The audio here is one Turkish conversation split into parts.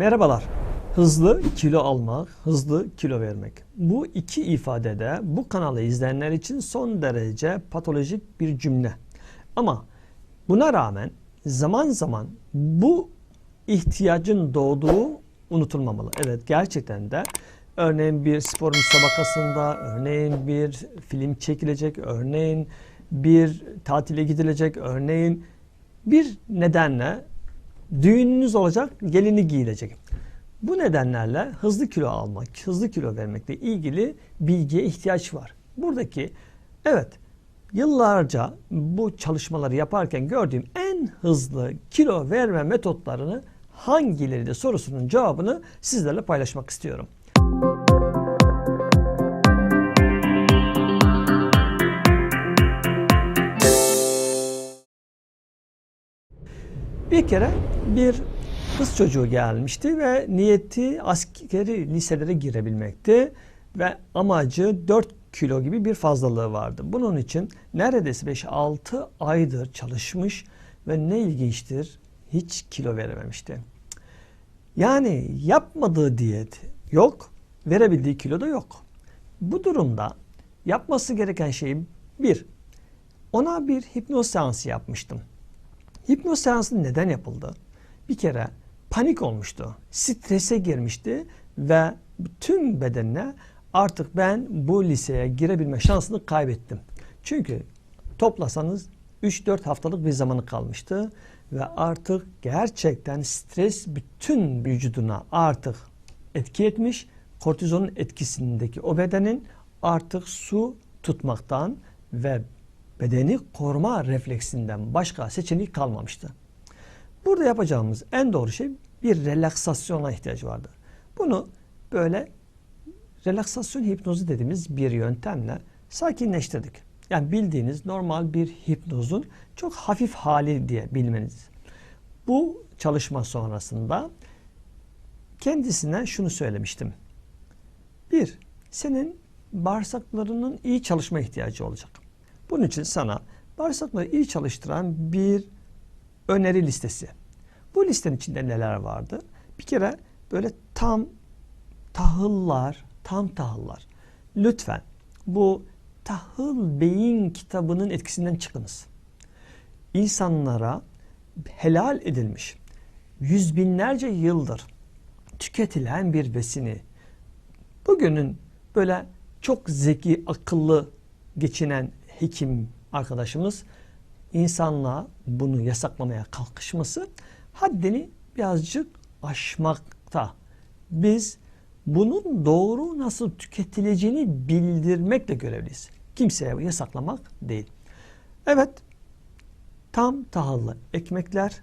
Merhabalar. Hızlı kilo almak, hızlı kilo vermek. Bu iki ifadede bu kanalı izleyenler için son derece patolojik bir cümle. Ama buna rağmen zaman zaman bu ihtiyacın doğduğu unutulmamalı. Evet gerçekten de örneğin bir spor müsabakasında, örneğin bir film çekilecek, örneğin bir tatile gidilecek, örneğin bir nedenle düğününüz olacak, gelini giyilecek. Bu nedenlerle hızlı kilo almak, hızlı kilo vermekle ilgili bilgiye ihtiyaç var. Buradaki evet yıllarca bu çalışmaları yaparken gördüğüm en hızlı kilo verme metotlarını hangileri de sorusunun cevabını sizlerle paylaşmak istiyorum. Bir kere bir kız çocuğu gelmişti ve niyeti askeri liselere girebilmekti ve amacı 4 kilo gibi bir fazlalığı vardı. Bunun için neredeyse 5-6 aydır çalışmış ve ne ilginçtir hiç kilo verememişti. Yani yapmadığı diyet yok, verebildiği kilo da yok. Bu durumda yapması gereken şey bir, ona bir hipnoz seansı yapmıştım. Hipnoz seansı neden yapıldı? Bir kere panik olmuştu. Strese girmişti ve tüm bedenine artık ben bu liseye girebilme şansını kaybettim. Çünkü toplasanız 3-4 haftalık bir zamanı kalmıştı ve artık gerçekten stres bütün vücuduna artık etki etmiş. Kortizonun etkisindeki o bedenin artık su tutmaktan ve bedeni koruma refleksinden başka seçeneği kalmamıştı. Burada yapacağımız en doğru şey bir relaksasyona ihtiyacı vardı. Bunu böyle relaksasyon hipnozu dediğimiz bir yöntemle sakinleştirdik. Yani bildiğiniz normal bir hipnozun çok hafif hali diye bilmeniz. Bu çalışma sonrasında kendisine şunu söylemiştim. Bir, senin bağırsaklarının iyi çalışma ihtiyacı olacak. Bunun için sana bağırsakları iyi çalıştıran bir öneri listesi. Bu listenin içinde neler vardı? Bir kere böyle tam tahıllar, tam tahıllar. Lütfen bu tahıl beyin kitabının etkisinden çıkınız. İnsanlara helal edilmiş yüz binlerce yıldır tüketilen bir besini bugünün böyle çok zeki, akıllı geçinen hekim arkadaşımız insanlığa bunu yasaklamaya kalkışması haddini birazcık aşmakta. Biz bunun doğru nasıl tüketileceğini bildirmekle görevliyiz. Kimseye yasaklamak değil. Evet, tam tahıllı ekmekler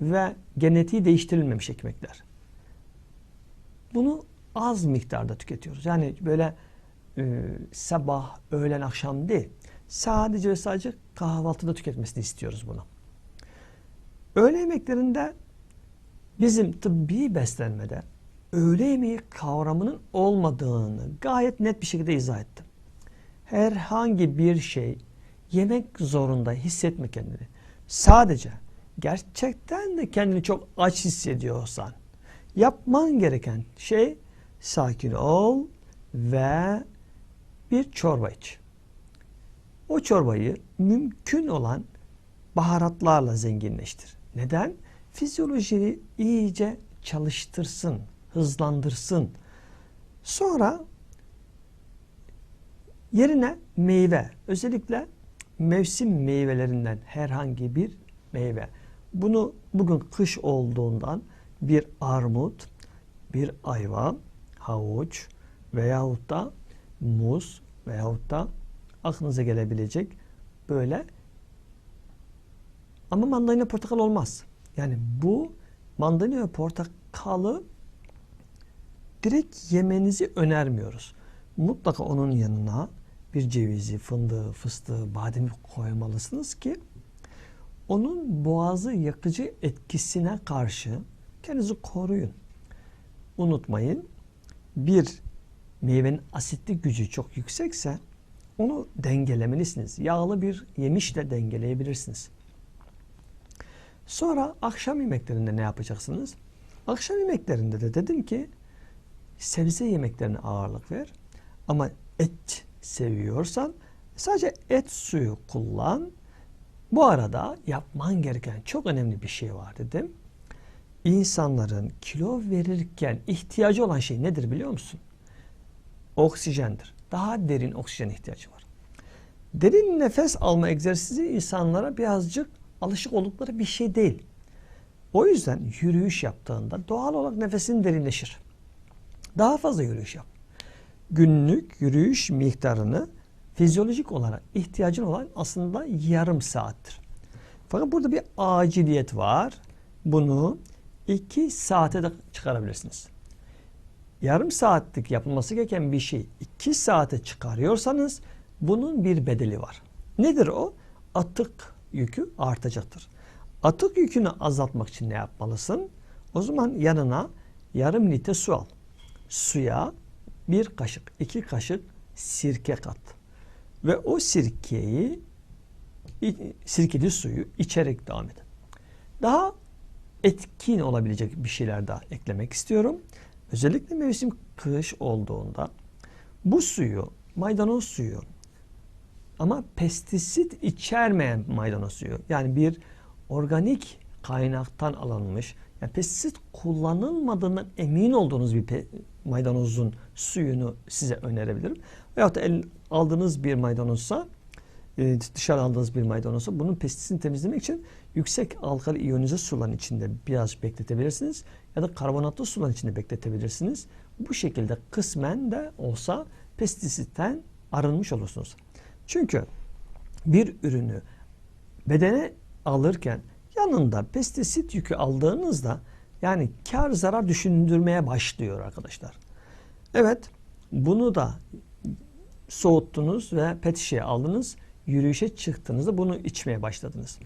ve genetiği değiştirilmemiş ekmekler. Bunu az miktarda tüketiyoruz. Yani böyle e, sabah, öğlen, akşam değil. Sadece ve sadece kahvaltıda tüketmesini istiyoruz bunu. Öğle yemeklerinde bizim tıbbi beslenmede öğle yemeği kavramının olmadığını gayet net bir şekilde izah ettim. Herhangi bir şey yemek zorunda hissetme kendini. Sadece gerçekten de kendini çok aç hissediyorsan yapman gereken şey sakin ol ve bir çorba iç. O çorbayı mümkün olan baharatlarla zenginleştir. Neden? Fizyolojiyi iyice çalıştırsın, hızlandırsın. Sonra yerine meyve, özellikle mevsim meyvelerinden herhangi bir meyve. Bunu bugün kış olduğundan bir armut, bir ayva, havuç veyahut da muz veyahut da aklınıza gelebilecek böyle ama mandalina portakal olmaz. Yani bu mandalina ve portakalı direkt yemenizi önermiyoruz. Mutlaka onun yanına bir cevizi, fındığı, fıstığı, bademi koymalısınız ki onun boğazı yakıcı etkisine karşı kendinizi koruyun. Unutmayın bir meyvenin asitli gücü çok yüksekse onu dengelemelisiniz. Yağlı bir yemişle dengeleyebilirsiniz. Sonra akşam yemeklerinde ne yapacaksınız? Akşam yemeklerinde de dedim ki sebze yemeklerine ağırlık ver. Ama et seviyorsan sadece et suyu kullan. Bu arada yapman gereken çok önemli bir şey var dedim. İnsanların kilo verirken ihtiyacı olan şey nedir biliyor musun? Oksijendir. Daha derin oksijen ihtiyacı var. Derin nefes alma egzersizi insanlara birazcık alışık oldukları bir şey değil. O yüzden yürüyüş yaptığında doğal olarak nefesin derinleşir. Daha fazla yürüyüş yap. Günlük yürüyüş miktarını fizyolojik olarak ihtiyacın olan aslında yarım saattir. Fakat burada bir aciliyet var. Bunu iki saate de çıkarabilirsiniz. Yarım saatlik yapılması gereken bir şey iki saate çıkarıyorsanız bunun bir bedeli var. Nedir o? Atık yükü artacaktır. Atık yükünü azaltmak için ne yapmalısın? O zaman yanına yarım litre su al. Suya bir kaşık, iki kaşık sirke kat. Ve o sirkeyi, sirkeli suyu içerek devam et. Daha etkin olabilecek bir şeyler daha eklemek istiyorum. Özellikle mevsim kış olduğunda bu suyu, maydanoz suyu ama pestisit içermeyen maydanoz suyu yani bir organik kaynaktan alınmış yani pestisit kullanılmadığından emin olduğunuz bir maydanozun suyunu size önerebilirim. Veyahut da el, aldığınız bir maydanozsa e, dışarı aldığınız bir maydanozsa bunun pestisini temizlemek için yüksek alkali iyonize suların içinde biraz bekletebilirsiniz ya da karbonatlı suların içinde bekletebilirsiniz. Bu şekilde kısmen de olsa pestisitten arınmış olursunuz. Çünkü bir ürünü bedene alırken yanında pestisit yükü aldığınızda yani kar zarar düşündürmeye başlıyor arkadaşlar. Evet bunu da soğuttunuz ve pet şişeye aldınız. Yürüyüşe çıktığınızda bunu içmeye başladınız.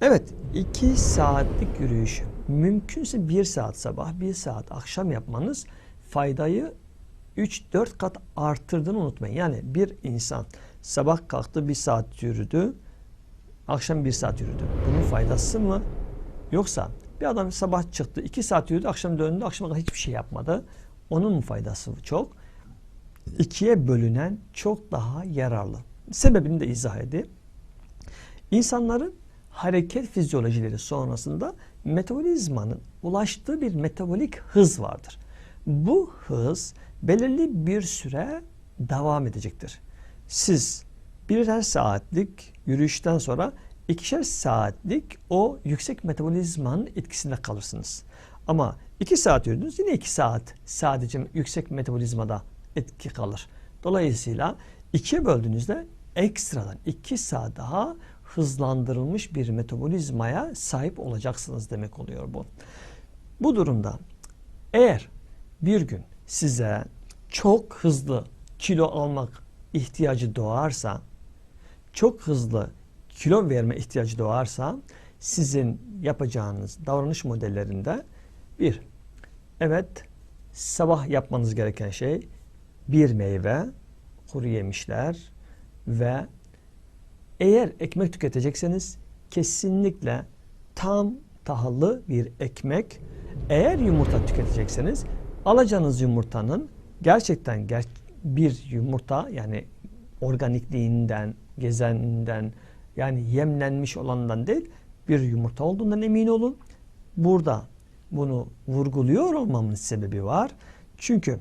Evet 2 saatlik yürüyüş mümkünse 1 saat sabah 1 saat akşam yapmanız faydayı 3-4 kat arttırdığını unutmayın. Yani bir insan sabah kalktı 1 saat yürüdü akşam 1 saat yürüdü. Bunun faydası mı? Yoksa bir adam sabah çıktı 2 saat yürüdü akşam döndü akşama kadar hiçbir şey yapmadı. Onun mu faydası çok? İkiye bölünen çok daha yararlı. Sebebini de izah edeyim. İnsanların hareket fizyolojileri sonrasında metabolizmanın ulaştığı bir metabolik hız vardır. Bu hız belirli bir süre devam edecektir. Siz birer saatlik yürüyüşten sonra ikişer saatlik o yüksek metabolizmanın etkisinde kalırsınız. Ama iki saat yürüdünüz yine iki saat sadece yüksek metabolizmada etki kalır. Dolayısıyla ikiye böldüğünüzde ekstradan iki saat daha hızlandırılmış bir metabolizmaya sahip olacaksınız demek oluyor bu. Bu durumda eğer bir gün size çok hızlı kilo almak ihtiyacı doğarsa, çok hızlı kilo verme ihtiyacı doğarsa sizin yapacağınız davranış modellerinde bir, evet sabah yapmanız gereken şey bir meyve, kuru yemişler ve eğer ekmek tüketecekseniz kesinlikle tam tahıllı bir ekmek. Eğer yumurta tüketecekseniz alacağınız yumurtanın gerçekten ger bir yumurta yani organikliğinden, gezeninden yani yemlenmiş olandan değil bir yumurta olduğundan emin olun. Burada bunu vurguluyor olmamın sebebi var. Çünkü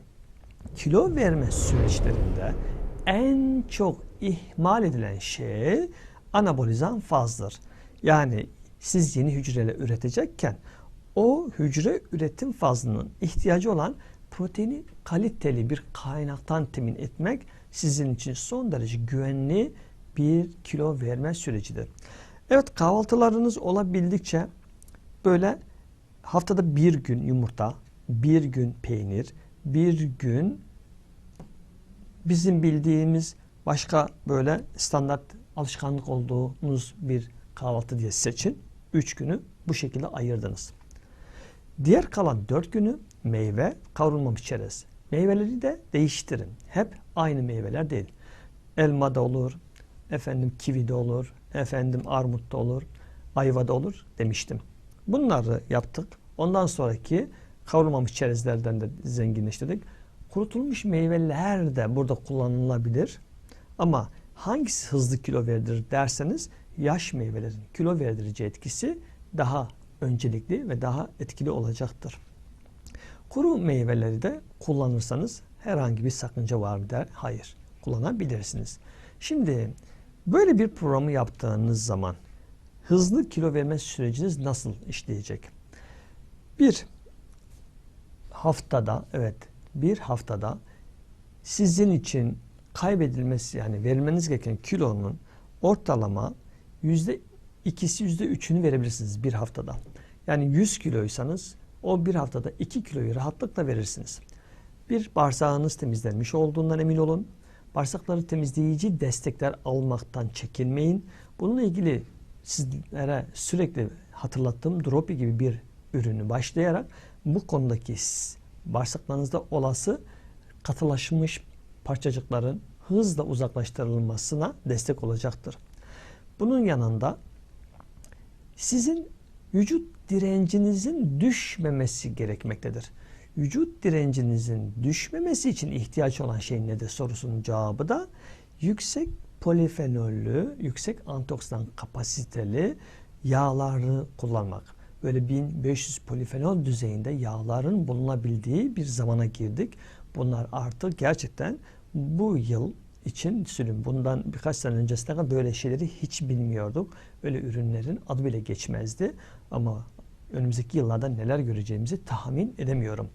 kilo verme süreçlerinde en çok ihmal edilen şey anabolizan fazdır. Yani siz yeni hücreler üretecekken o hücre üretim fazlının ihtiyacı olan proteini kaliteli bir kaynaktan temin etmek sizin için son derece güvenli bir kilo verme sürecidir. Evet kahvaltılarınız olabildikçe böyle haftada bir gün yumurta, bir gün peynir, bir gün bizim bildiğimiz başka böyle standart alışkanlık olduğunuz bir kahvaltı diye seçin. Üç günü bu şekilde ayırdınız. Diğer kalan dört günü meyve, kavrulmamış çerez. Meyveleri de değiştirin. Hep aynı meyveler değil. Elma da olur, efendim kivi de olur, efendim armut da olur, ayva da olur demiştim. Bunları yaptık. Ondan sonraki kavrulmamış çerezlerden de zenginleştirdik. Kurutulmuş meyveler de burada kullanılabilir. Ama hangisi hızlı kilo verdirir derseniz yaş meyvelerin kilo verdirici etkisi daha öncelikli ve daha etkili olacaktır. Kuru meyveleri de kullanırsanız herhangi bir sakınca var mı der? Hayır. Kullanabilirsiniz. Şimdi böyle bir programı yaptığınız zaman hızlı kilo verme süreciniz nasıl işleyecek? Bir haftada evet bir haftada sizin için kaybedilmesi yani verilmeniz gereken kilonun ortalama yüzde ikisi yüzde üçünü verebilirsiniz bir haftada. Yani 100 kiloysanız o bir haftada 2 kiloyu rahatlıkla verirsiniz. Bir bağırsağınız temizlenmiş olduğundan emin olun. Bağırsakları temizleyici destekler almaktan çekinmeyin. Bununla ilgili sizlere sürekli hatırlattığım Dropi gibi bir ürünü başlayarak bu konudaki bağırsaklarınızda olası katılaşmış parçacıkların hızla uzaklaştırılmasına destek olacaktır. Bunun yanında sizin vücut direncinizin düşmemesi gerekmektedir. Vücut direncinizin düşmemesi için ihtiyaç olan şey nedir sorusunun cevabı da yüksek polifenollü, yüksek antioksidan kapasiteli yağları kullanmak. Böyle 1500 polifenol düzeyinde yağların bulunabildiği bir zamana girdik. Bunlar artık gerçekten bu yıl için sürüm. Bundan birkaç sene öncesine kadar böyle şeyleri hiç bilmiyorduk. Öyle ürünlerin adı bile geçmezdi. Ama önümüzdeki yıllarda neler göreceğimizi tahmin edemiyorum.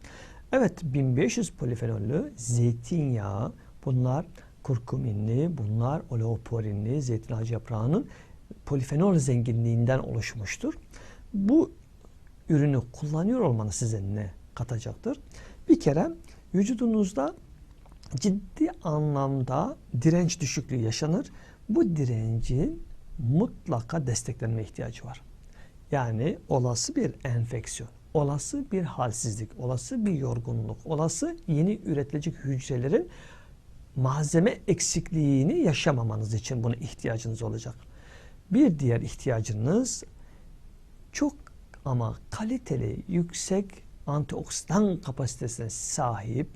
Evet 1500 polifenollü zeytinyağı bunlar kurkuminli, bunlar oleoporinli, zeytin ağacı yaprağının polifenol zenginliğinden oluşmuştur. Bu ürünü kullanıyor olmanız size ne katacaktır? Bir kere vücudunuzda ciddi anlamda direnç düşüklüğü yaşanır. Bu direncin mutlaka desteklenme ihtiyacı var. Yani olası bir enfeksiyon, olası bir halsizlik, olası bir yorgunluk, olası yeni üretilecek hücrelerin malzeme eksikliğini yaşamamanız için buna ihtiyacınız olacak. Bir diğer ihtiyacınız çok ama kaliteli, yüksek antioksidan kapasitesine sahip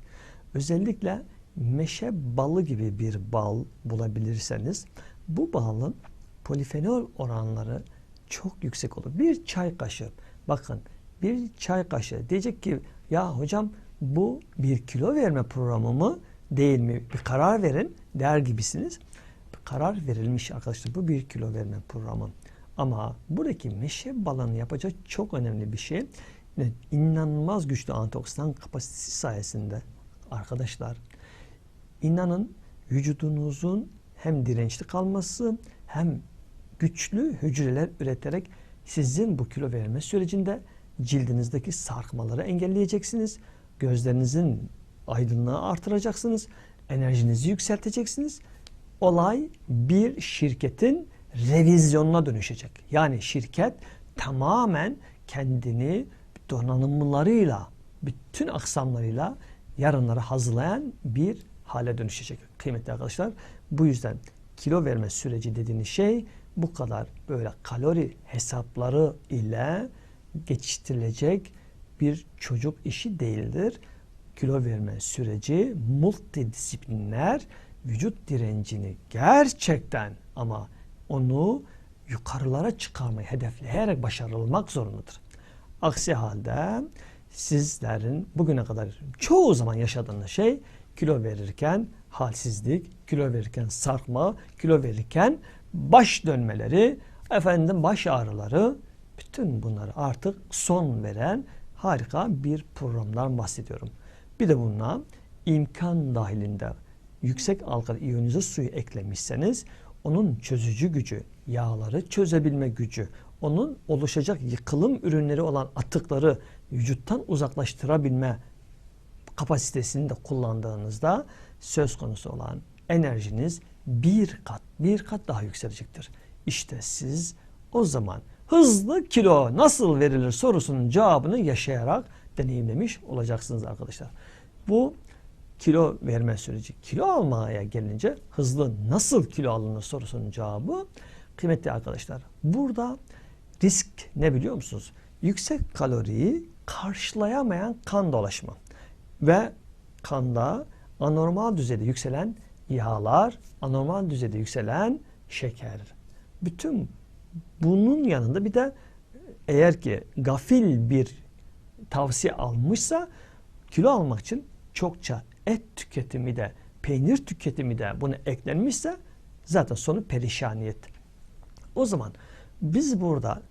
özellikle meşe balı gibi bir bal bulabilirseniz bu balın polifenol oranları çok yüksek olur. Bir çay kaşığı bakın bir çay kaşığı diyecek ki ya hocam bu bir kilo verme programı mı değil mi bir karar verin der gibisiniz. Karar verilmiş arkadaşlar bu bir kilo verme programı. Ama buradaki meşe balının yapacağı çok önemli bir şey. İnanılmaz güçlü antioksidan kapasitesi sayesinde arkadaşlar inanın vücudunuzun hem dirençli kalması hem güçlü hücreler üreterek sizin bu kilo verme sürecinde cildinizdeki sarkmaları engelleyeceksiniz. Gözlerinizin aydınlığı artıracaksınız. Enerjinizi yükselteceksiniz. Olay bir şirketin revizyonuna dönüşecek. Yani şirket tamamen kendini donanımlarıyla, bütün aksamlarıyla yarınları hazırlayan bir hale dönüşecek kıymetli arkadaşlar. Bu yüzden kilo verme süreci dediğiniz şey bu kadar böyle kalori hesapları ile geçiştirilecek bir çocuk işi değildir. Kilo verme süreci multidisipliner vücut direncini gerçekten ama onu yukarılara çıkarmayı hedefleyerek başarılmak zorundadır. Aksi halde sizlerin bugüne kadar çoğu zaman yaşadığınız şey kilo verirken halsizlik, kilo verirken sarkma, kilo verirken baş dönmeleri, efendim baş ağrıları bütün bunları artık son veren harika bir programdan bahsediyorum. Bir de buna imkan dahilinde yüksek alkali iyonize suyu eklemişseniz onun çözücü gücü, yağları çözebilme gücü, onun oluşacak yıkılım ürünleri olan atıkları vücuttan uzaklaştırabilme kapasitesini de kullandığınızda söz konusu olan enerjiniz bir kat, bir kat daha yükselecektir. İşte siz o zaman hızlı kilo nasıl verilir sorusunun cevabını yaşayarak deneyimlemiş olacaksınız arkadaşlar. Bu kilo verme süreci. Kilo almaya gelince hızlı nasıl kilo alınır sorusunun cevabı kıymetli arkadaşlar. Burada risk ne biliyor musunuz? Yüksek kaloriyi karşılayamayan kan dolaşımı ve kanda anormal düzeyde yükselen yağlar, anormal düzeyde yükselen şeker. Bütün bunun yanında bir de eğer ki gafil bir tavsiye almışsa kilo almak için çokça et tüketimi de peynir tüketimi de buna eklenmişse zaten sonu perişaniyet. O zaman biz burada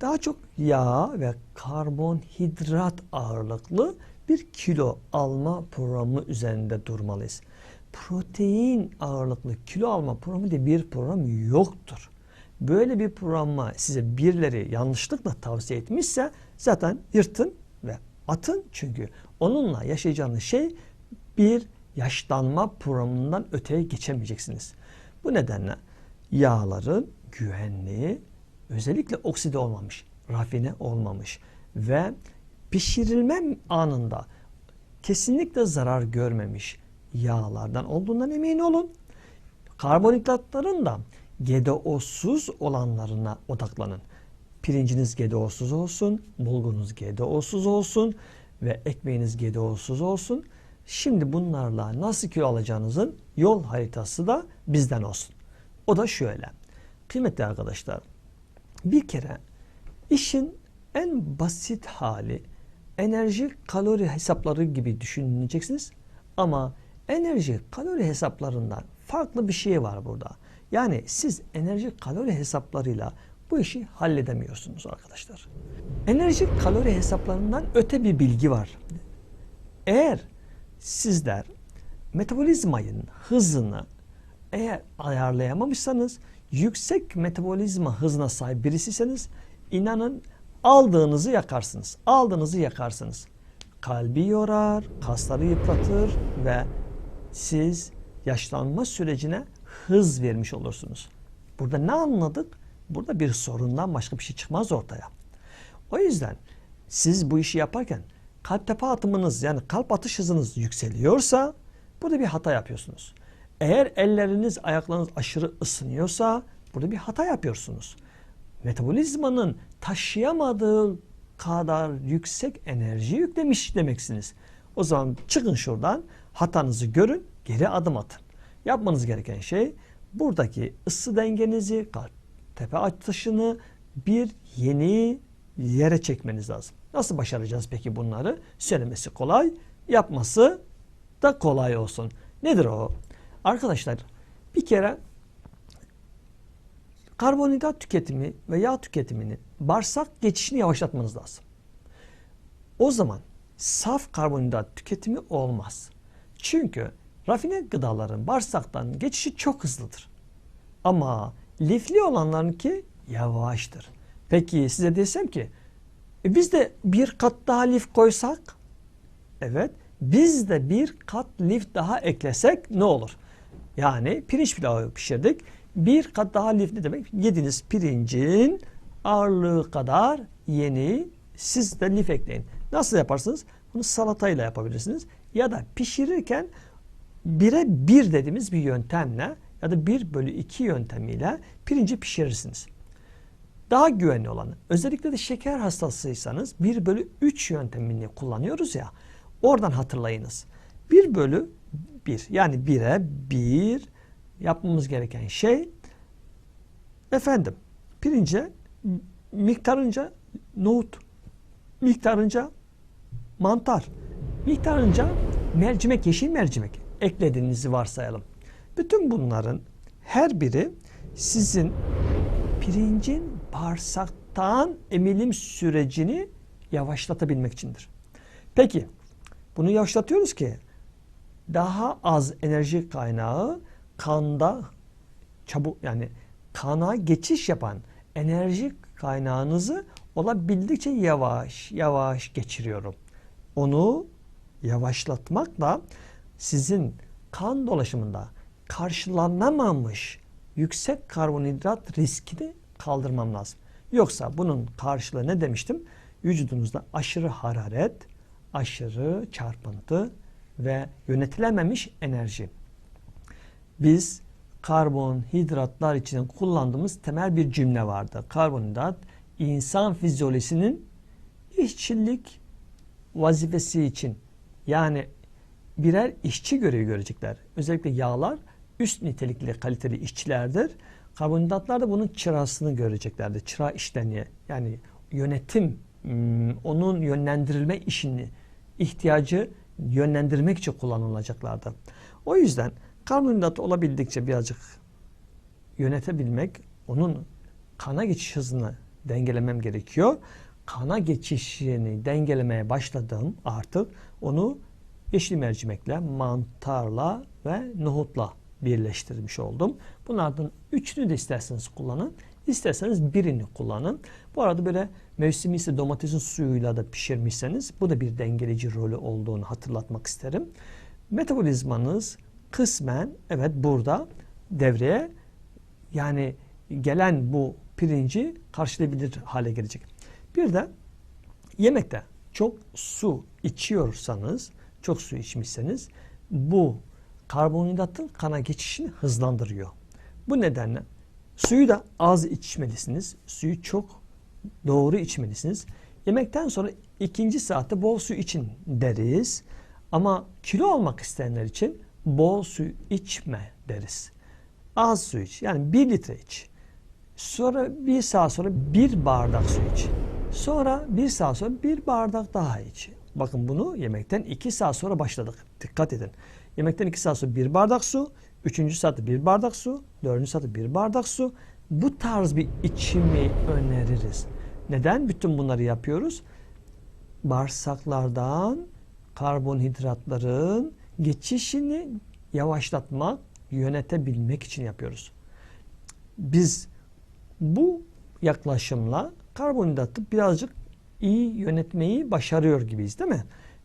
daha çok yağ ve karbonhidrat ağırlıklı bir kilo alma programı üzerinde durmalıyız. Protein ağırlıklı kilo alma programı diye bir program yoktur. Böyle bir programa size birileri yanlışlıkla tavsiye etmişse zaten yırtın ve atın çünkü onunla yaşayacağınız şey bir yaşlanma programından öteye geçemeyeceksiniz. Bu nedenle yağların güvenliği özellikle okside olmamış, rafine olmamış ve pişirilme anında kesinlikle zarar görmemiş yağlardan olduğundan emin olun. Karbonhidratların da GDO'suz olanlarına odaklanın. Pirinciniz GDO'suz olsun, bulgurunuz GDO'suz olsun ve ekmeğiniz GDO'suz olsun. Şimdi bunlarla nasıl kilo alacağınızın yol haritası da bizden olsun. O da şöyle. Kıymetli arkadaşlar, bir kere işin en basit hali enerji kalori hesapları gibi düşüneceksiniz. Ama enerji kalori hesaplarından farklı bir şey var burada. Yani siz enerji kalori hesaplarıyla bu işi halledemiyorsunuz arkadaşlar. Enerji kalori hesaplarından öte bir bilgi var. Eğer sizler metabolizmayın hızını eğer ayarlayamamışsanız yüksek metabolizma hızına sahip birisiyseniz inanın aldığınızı yakarsınız. Aldığınızı yakarsınız. Kalbi yorar, kasları yıpratır ve siz yaşlanma sürecine hız vermiş olursunuz. Burada ne anladık? Burada bir sorundan başka bir şey çıkmaz ortaya. O yüzden siz bu işi yaparken kalp tepe atımınız yani kalp atış hızınız yükseliyorsa burada bir hata yapıyorsunuz. Eğer elleriniz ayaklarınız aşırı ısınıyorsa burada bir hata yapıyorsunuz. Metabolizmanın taşıyamadığı kadar yüksek enerji yüklemiş demeksiniz. O zaman çıkın şuradan hatanızı görün geri adım atın. Yapmanız gereken şey buradaki ısı dengenizi, kalp tepe atışını bir yeni yere çekmeniz lazım. Nasıl başaracağız peki bunları? Söylemesi kolay, yapması da kolay olsun. Nedir o? Arkadaşlar bir kere karbonhidrat tüketimi ve yağ tüketimini bağırsak geçişini yavaşlatmanız lazım. O zaman saf karbonhidrat tüketimi olmaz. Çünkü rafine gıdaların bağırsaktan geçişi çok hızlıdır. Ama lifli olanlarınki yavaştır. Peki size desem ki e biz de bir kat daha lif koysak evet biz de bir kat lif daha eklesek ne olur? Yani pirinç pilavı pişirdik. Bir kat daha lif ne demek? Yediğiniz pirincin ağırlığı kadar yeni siz de lif ekleyin. Nasıl yaparsınız? Bunu salatayla yapabilirsiniz. Ya da pişirirken bire bir dediğimiz bir yöntemle ya da 1 bölü 2 yöntemiyle pirinci pişirirsiniz. Daha güvenli olanı, özellikle de şeker hastasıysanız 1 bölü 3 yöntemini kullanıyoruz ya, oradan hatırlayınız. 1 bölü 1 yani 1'e 1 yapmamız gereken şey efendim pirince miktarınca nohut, miktarınca mantar, miktarınca mercimek, yeşil mercimek eklediğinizi varsayalım. Bütün bunların her biri sizin pirincin bağırsaktan emilim sürecini yavaşlatabilmek içindir. Peki bunu yavaşlatıyoruz ki daha az enerji kaynağı kanda çabuk yani kana geçiş yapan enerji kaynağınızı olabildikçe yavaş yavaş geçiriyorum. Onu yavaşlatmakla sizin kan dolaşımında karşılanamamış yüksek karbonhidrat riskini kaldırmam lazım. Yoksa bunun karşılığı ne demiştim? Vücudunuzda aşırı hararet, aşırı çarpıntı ve yönetilememiş enerji. Biz karbonhidratlar için kullandığımız temel bir cümle vardı. Karbonhidrat insan fizyolojisinin işçilik vazifesi için yani birer işçi görevi görecekler. Özellikle yağlar üst nitelikli kaliteli işçilerdir. Karbonhidratlar da bunun çırasını göreceklerdir. Çıra işlerini yani yönetim hmm, onun yönlendirilme işini ihtiyacı yönlendirmek için kullanılacaklardı. O yüzden karbonhidrat olabildikçe birazcık yönetebilmek, onun kana geçiş hızını dengelemem gerekiyor. Kana geçişini dengelemeye başladım artık. Onu yeşil mercimekle, mantarla ve nohutla birleştirmiş oldum. Bunlardan üçünü de isterseniz kullanın. İsterseniz birini kullanın. Bu arada böyle mevsimi ise domatesin suyuyla da pişirmişseniz bu da bir dengeleyici rolü olduğunu hatırlatmak isterim. Metabolizmanız kısmen evet burada devreye yani gelen bu pirinci karşılayabilir hale gelecek. Bir de yemekte çok su içiyorsanız, çok su içmişseniz bu karbonhidratın kana geçişini hızlandırıyor. Bu nedenle suyu da az içmelisiniz. Suyu çok doğru içmelisiniz. Yemekten sonra ikinci saatte bol su için deriz. Ama kilo almak isteyenler için bol su içme deriz. Az su iç. Yani bir litre iç. Sonra bir saat sonra bir bardak su iç. Sonra bir saat sonra bir bardak daha iç. Bakın bunu yemekten iki saat sonra başladık. Dikkat edin. Yemekten iki saat sonra bir bardak su. Üçüncü saatte bir bardak su. Dördüncü saatte bir bardak su. Bu tarz bir içimi öneririz. Neden bütün bunları yapıyoruz? Bağırsaklardan karbonhidratların geçişini yavaşlatmak, yönetebilmek için yapıyoruz. Biz bu yaklaşımla karbonhidratı birazcık iyi yönetmeyi başarıyor gibiyiz değil mi?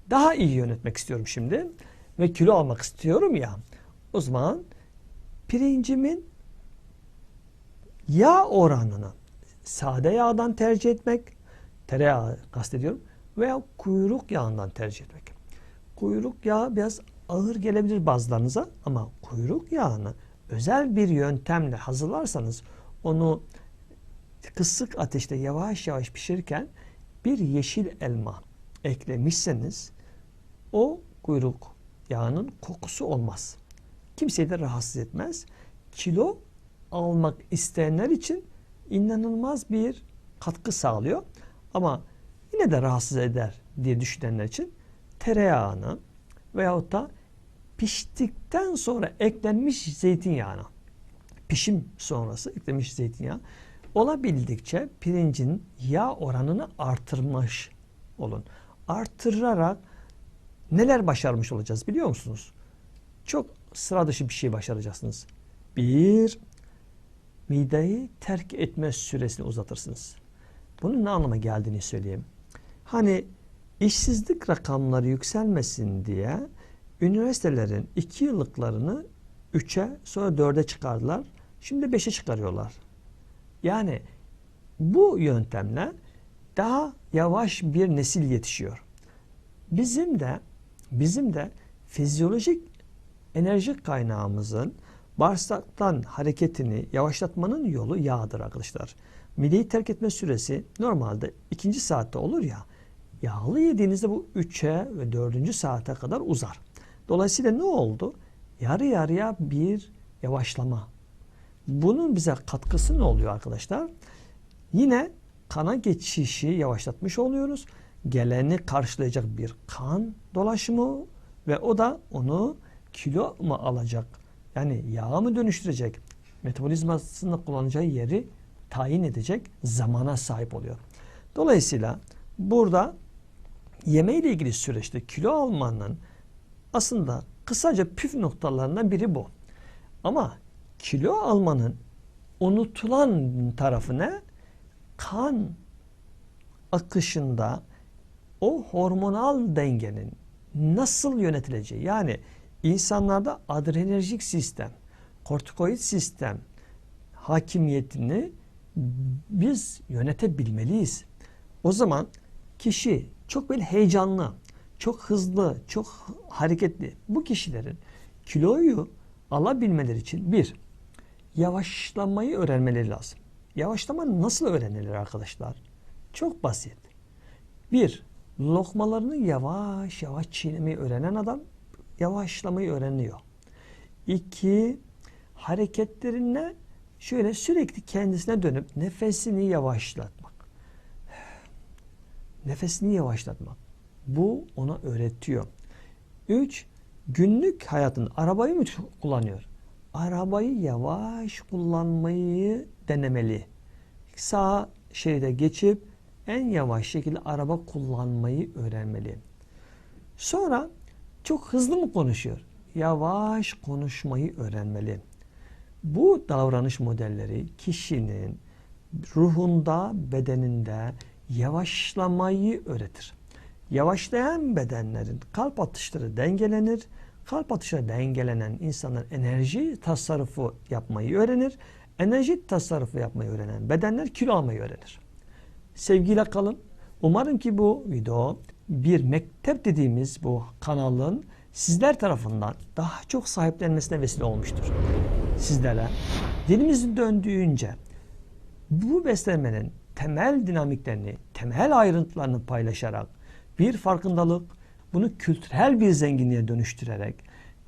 Daha iyi yönetmek istiyorum şimdi ve kilo almak istiyorum ya. O zaman pirincimin yağ oranını sade yağdan tercih etmek, tereyağı kastediyorum veya kuyruk yağından tercih etmek. Kuyruk yağı biraz ağır gelebilir bazılarınıza ama kuyruk yağını özel bir yöntemle hazırlarsanız onu kısık ateşte yavaş yavaş pişirirken bir yeşil elma eklemişseniz o kuyruk yağının kokusu olmaz. Kimseyi de rahatsız etmez. Kilo almak isteyenler için inanılmaz bir katkı sağlıyor. Ama yine de rahatsız eder diye düşünenler için tereyağını veyahut da piştikten sonra eklenmiş zeytinyağına pişim sonrası eklemiş zeytinyağı olabildikçe pirincin yağ oranını artırmış olun. Artırarak neler başarmış olacağız biliyor musunuz? Çok sıra dışı bir şey başaracaksınız. Bir, mideyi terk etme süresini uzatırsınız. Bunun ne anlama geldiğini söyleyeyim. Hani işsizlik rakamları yükselmesin diye üniversitelerin iki yıllıklarını 3'e sonra 4'e çıkardılar. Şimdi 5'e çıkarıyorlar. Yani bu yöntemle daha yavaş bir nesil yetişiyor. Bizim de bizim de fizyolojik enerji kaynağımızın bağırsaktan hareketini yavaşlatmanın yolu yağdır arkadaşlar. Mideyi terk etme süresi normalde ikinci saatte olur ya. Yağlı yediğinizde bu 3'e ve 4. saate kadar uzar. Dolayısıyla ne oldu? Yarı yarıya bir yavaşlama. Bunun bize katkısı ne oluyor arkadaşlar? Yine kana geçişi yavaşlatmış oluyoruz. Geleni karşılayacak bir kan dolaşımı ve o da onu kilo mu alacak? Yani yağa mı dönüştürecek? Metabolizmasında kullanacağı yeri tayin edecek zamana sahip oluyor. Dolayısıyla burada yemeğiyle ilgili süreçte kilo almanın aslında kısaca püf noktalarından biri bu. Ama kilo almanın unutulan tarafı ne? Kan akışında o hormonal dengenin nasıl yönetileceği yani insanlarda adrenerjik sistem, kortikoid sistem hakimiyetini biz yönetebilmeliyiz. O zaman kişi çok böyle heyecanlı, çok hızlı, çok hareketli bu kişilerin kiloyu alabilmeleri için bir, yavaşlamayı öğrenmeleri lazım. Yavaşlama nasıl öğrenilir arkadaşlar? Çok basit. Bir, lokmalarını yavaş yavaş çiğnemeyi öğrenen adam yavaşlamayı öğreniyor. İki, hareketlerine şöyle sürekli kendisine dönüp nefesini yavaşlatmak. Nefesini yavaşlatmak. Bu ona öğretiyor. Üç, günlük hayatın arabayı mı kullanıyor? Arabayı yavaş kullanmayı denemeli. Sağ şeride geçip en yavaş şekilde araba kullanmayı öğrenmeli. Sonra çok hızlı mı konuşuyor? Yavaş konuşmayı öğrenmeli. Bu davranış modelleri kişinin ruhunda, bedeninde yavaşlamayı öğretir. Yavaşlayan bedenlerin kalp atışları dengelenir. Kalp atışları dengelenen insanlar enerji tasarrufu yapmayı öğrenir. Enerji tasarrufu yapmayı öğrenen bedenler kilo almayı öğrenir. Sevgiyle kalın. Umarım ki bu video bir mektep dediğimiz bu kanalın sizler tarafından daha çok sahiplenmesine vesile olmuştur. Sizlere dilimizin döndüğünce bu beslenmenin temel dinamiklerini, temel ayrıntılarını paylaşarak bir farkındalık, bunu kültürel bir zenginliğe dönüştürerek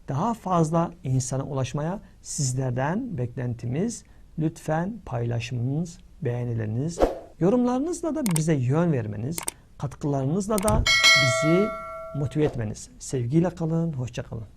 daha fazla insana ulaşmaya sizlerden beklentimiz lütfen paylaşmanız, beğenileriniz, yorumlarınızla da bize yön vermeniz, katkılarınızla da bizi motive etmeniz. Sevgiyle kalın, hoşça kalın.